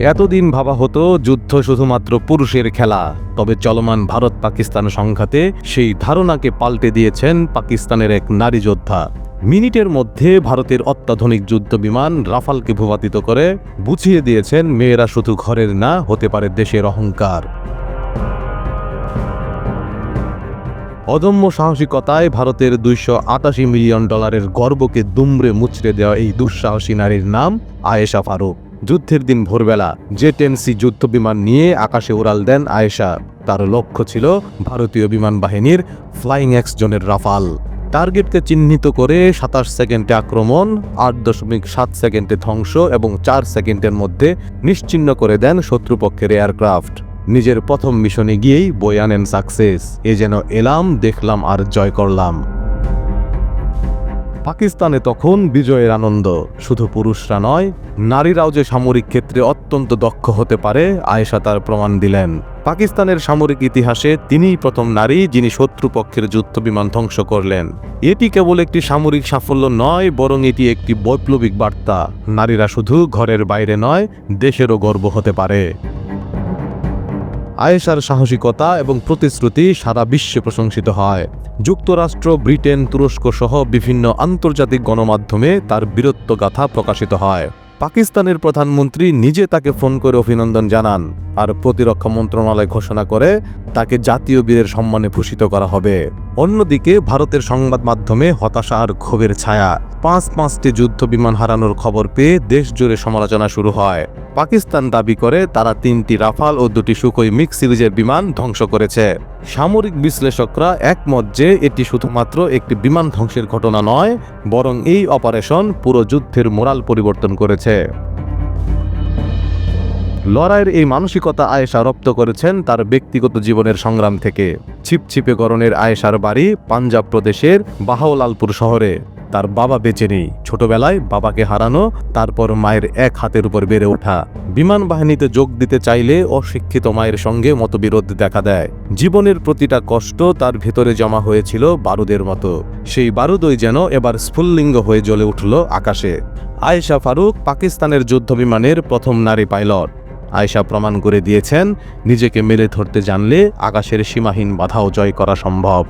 এতদিন ভাবা হতো যুদ্ধ শুধুমাত্র পুরুষের খেলা, তবে চলমান ভারত পাকিস্তান সংঘাতে সেই ধারণাকে পাল্টে দিয়েছেন পাকিস্তানের এক নারী যোদ্ধা। মিনিটের মধ্যে ভারতের অত্যাধুনিক যুদ্ধ বিমান রাফালকে ভূপাতিত করে বুঝিয়ে দিয়েছেন, মেয়েরা শুধু ঘরের না, হতে পারে দেশের অহংকার। অদম্য সাহসিকতায় ভারতের দুইশো আটাশি মিলিয়ন ডলারের গর্বকে দুমড়ে মুচড়ে দেওয়া এই দুঃসাহসী নারীর নাম আয়েশা ফারুক। যুদ্ধের দিন ভোরবেলা জে টেন সি যুদ্ধ বিমান নিয়ে আকাশে উড়াল দেন আয়েশা। তার লক্ষ্য ছিল ভারতীয় বিমান বাহিনীর ফ্লাইং এক্স জোনের রাফাল। টার্গেটকে চিহ্নিত করে সাতাশ সেকেন্ডে আক্রমণ, আট দশমিক সাত সেকেন্ডে ধ্বংস এবং চার সেকেন্ডের মধ্যে নিশ্চিহ্ন করে দেন শত্রুপক্ষের এয়ারক্রাফট। নিজের প্রথম মিশনে গিয়েই বই আনেন সাকসেস। এ যেন এলাম, দেখলাম আর জয় করলাম। পাকিস্তানে তখন বিজয়ের আনন্দ। শুধু পুরুষরা নয়, নারীরাও যে সামরিক ক্ষেত্রে অত্যন্ত দক্ষ হতে পারে, আয়েশা তার প্রমাণ দিলেন। পাকিস্তানের সামরিক ইতিহাসে তিনিই প্রথম নারী যিনি শত্রুপক্ষের যুদ্ধ বিমান ধ্বংস করলেন। এটি কেবল একটি সামরিক সাফল্য নয়, বরং এটি একটি বৈপ্লবিক বার্তা। নারীরা শুধু ঘরের বাইরে নয়, দেশেরও গর্ব হতে পারে। আয়েশার সাহসিকতা এবং প্রতিশ্রুতি সারা বিশ্বে প্রশংসিত হয়। যুক্তরাষ্ট্র, ব্রিটেন তুরস্ক সহ বিভিন্ন আন্তর্জাতিক গণমাধ্যমে তার বীরত্বগাথা প্রকাশিত হয়। পাকিস্তানের প্রধানমন্ত্রী নিজে তাকে ফোন করে অভিনন্দন জানান, আর প্রতিরক্ষা মন্ত্রণালয় ঘোষণা করে তাকে জাতীয় বীরের সম্মানে ভূষিত করা হবে। অন্যদিকে ভারতের সংবাদ মাধ্যমে হতাশা আর ক্ষোভের ছায়া। পাঁচ পাঁচটি যুদ্ধ বিমান হারানোর খবর পেয়ে দেশ জুড়ে সমালোচনা শুরু হয়। পাকিস্তান দাবি করে তারা তিনটি রাফাল ও দুটি সুখই মিক্স সিরিজের বিমান ধ্বংস করেছে। সামরিক বিশ্লেষকরা একমত যে এটি শুধুমাত্র একটি বিমান ধ্বংসের ঘটনা নয়, বরং এই অপারেশন পুরো যুদ্ধের মোরাল পরিবর্তন করেছে। লড়াইয়ের এই মানসিকতা আয়েশা রপ্ত করেছেন তার ব্যক্তিগত জীবনের সংগ্রাম থেকে। ছিপছিপে গরনের আয়েশার বাড়ি পাঞ্জাব প্রদেশের বাহাওলালপুর শহরে। তার বাবা বেঁচে নেই। ছোটবেলায় বাবাকে হারানো, তারপর মায়ের এক হাতের উপর বেড়ে ওঠা। বিমান বাহিনীতে যোগ দিতে চাইলে অশিক্ষিত মায়ের সঙ্গে মতবিরোধ দেখা দেয়। জীবনের প্রতিটা কষ্ট তার ভেতরে জমা হয়েছিল বারুদের মতো। সেই বারুদই যেন এবার স্ফুল্লিঙ্গ হয়ে জ্বলে উঠল আকাশে। আয়েশা ফারুক পাকিস্তানের যুদ্ধ বিমানের প্রথম নারী পাইলট। আয়েশা প্রমাণ করে দিয়েছেন নিজেকে মেলে ধরতে জানলে আকাশের সীমাহীন বাধাও জয় করা সম্ভব।